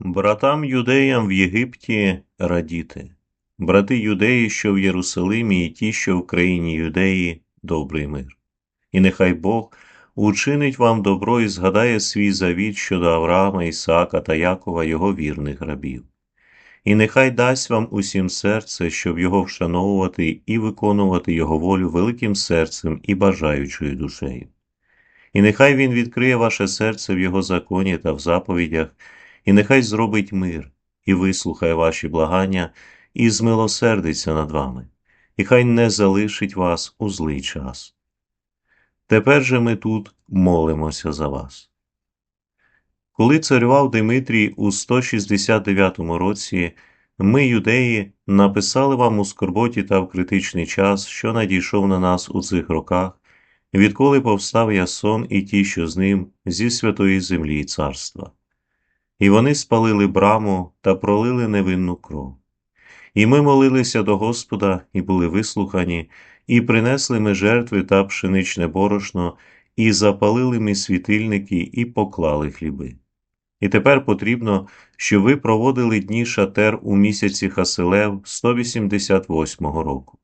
Братам юдеям в Єгипті радіти, брати юдеї, що в Єрусалимі, і ті, що в країні юдеї, добрий мир. І нехай Бог учинить вам добро і згадає свій завіт щодо Авраама, Ісаака та Якова, його вірних рабів. І нехай дасть вам усім серце, щоб його вшановувати і виконувати його волю великим серцем і бажаючою душею. І нехай він відкриє ваше серце в його законі та в заповідях, і нехай зробить мир, і вислухає ваші благання, і змилосердиться над вами, і хай не залишить вас у злий час. Тепер же ми тут молимося за вас. Коли царював Димитрій у 169 році, ми, юдеї, написали вам у скорботі та в критичний час, що надійшов на нас у цих роках, відколи повстав Ясон і ті, що з ним, зі святої землі царства. І вони спалили браму та пролили невинну кров. І ми молилися до Господа, і були вислухані, і принесли ми жертви та пшеничне борошно, і запалили ми світильники, і поклали хліби. І тепер потрібно, щоб ви проводили дні шатер у місяці Хаселев 188 року.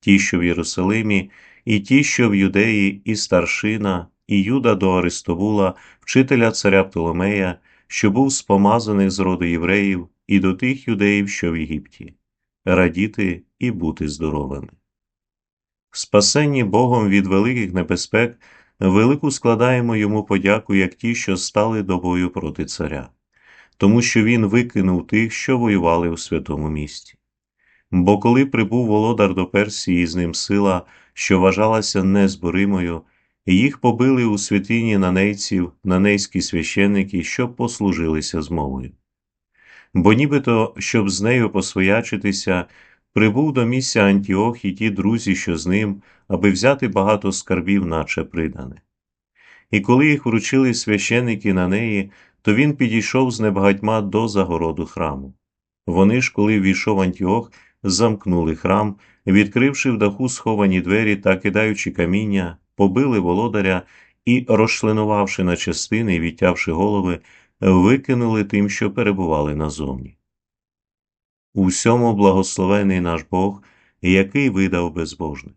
Ті, що в Єрусалимі, і ті, що в Юдеї, і старшина, і Юда до Аристовула, вчителя царя Птоломея, що був з помазаних з роду євреїв, і до тих юдеїв, що в Єгипті, радіти і бути здоровими. Спасенні Богом від великих небезпек, велику складаємо йому подяку, як ті, що стали до бою проти царя, тому що він викинув тих, що воювали у святому місті. Бо коли прибув володар до Персії з ним сила, що вважалася незборимою, їх побили у святині нанейців, нанейські священники, щоб послужилися змовою. Бо нібито, щоб з нею посвоячитися, прибув до місця Антіох і ті друзі, що з ним, аби взяти багато скарбів, наче придане. І коли їх вручили священики на неї, то він підійшов з небагатьма до загороду храму. Вони ж, коли ввійшов Антіох, замкнули храм, відкривши в даху сховані двері та кидаючи каміння, побили володаря і, розчленувавши на частини і відтявши голови, викинули тим, що перебували назовні. У всьому благословений наш Бог, який видав безбожних.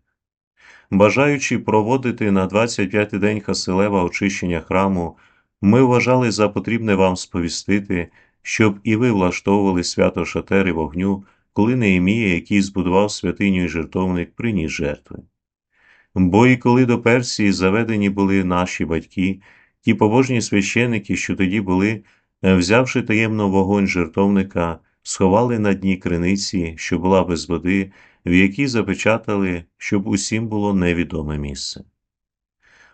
Бажаючи проводити на 25-й день Хаселева очищення храму, ми вважали за потрібне вам сповістити, щоб і ви влаштовували свято шатери вогню, коли Неємія, який збудував святиню і жертовник, приніс жертви. Бо і коли до Персії заведені були наші батьки, ті побожні священики, що тоді були, взявши таємно вогонь жертовника, сховали на дні криниці, що була без води, в якій запечатали, щоб усім було невідоме місце.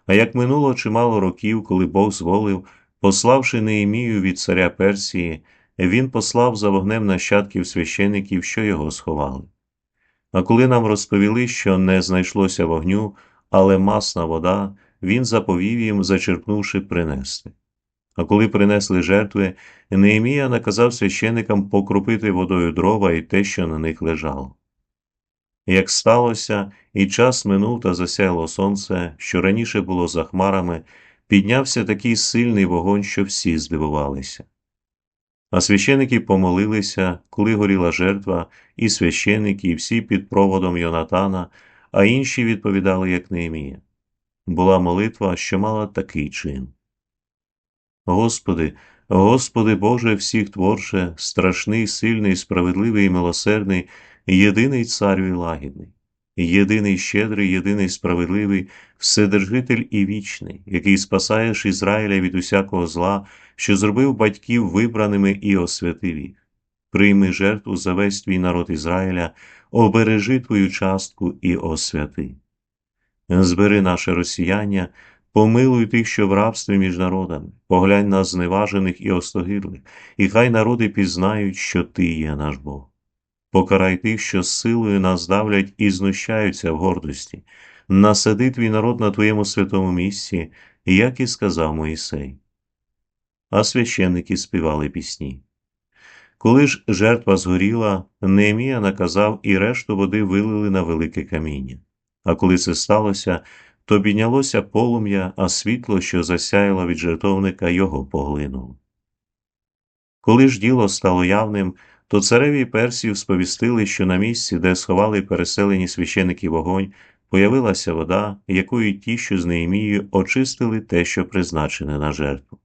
А як минуло чимало років, коли Бог зволив, пославши Неємію від царя Персії, він послав за вогнем нащадків священиків, що його сховали. А коли нам розповіли, що не знайшлося вогню, але масна вода, він заповів їм, зачерпнувши, принести. А коли принесли жертви, Неемія наказав священикам покропити водою дрова і те, що на них лежало. Як сталося, і час минув та засяяло сонце, що раніше було за хмарами, піднявся такий сильний вогонь, що всі здивувалися. А священики помолилися, коли горіла жертва, і священики, і всі під проводом Йонатана, а інші відповідали, як Неемія. Була молитва, що мала такий чин. Господи, Господи Боже всіх творче, страшний, сильний, справедливий і милосердний, єдиний царю і лагідний, єдиний щедрий, єдиний справедливий, вседержитель і вічний, який спасаєш Ізраїля від усякого зла, що зробив батьків вибраними і освятив їх. Прийми жертву за весь твій народ Ізраїля, обережи твою частку і освяти. Збери наше росіяння, помилуй тих, що в рабстві між народами, поглянь на зневажених і остогидлих, і хай народи пізнають, що Ти є наш Бог. Покарай тих, що силою нас давлять і знущаються в гордості, насади твій народ на твоєму святому місці, як і сказав Моїсей. А священники співали пісні. Коли ж жертва згоріла, Неемія наказав і решту води вилили на велике каміння. А коли це сталося, то піднялося полум'я, а світло, що засяяло від жертовника, його поглинуло. Коли ж діло стало явним, то цареві персів сповістили, що на місці, де сховали переселені священики вогонь, появилася вода, якою ті, що з Неємією, очистили те, що призначене на жертву.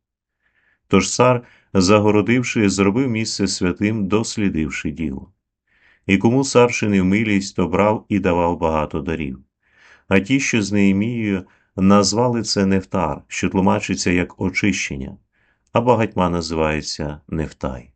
Тож цар, загородивши, зробив місце святим, дослідивши діло. І кому цар чинив милість, то брав і давав багато дарів. А ті, що з Неємією, назвали це Нефтар, що тлумачиться як очищення, а багатьма називається Нефтай.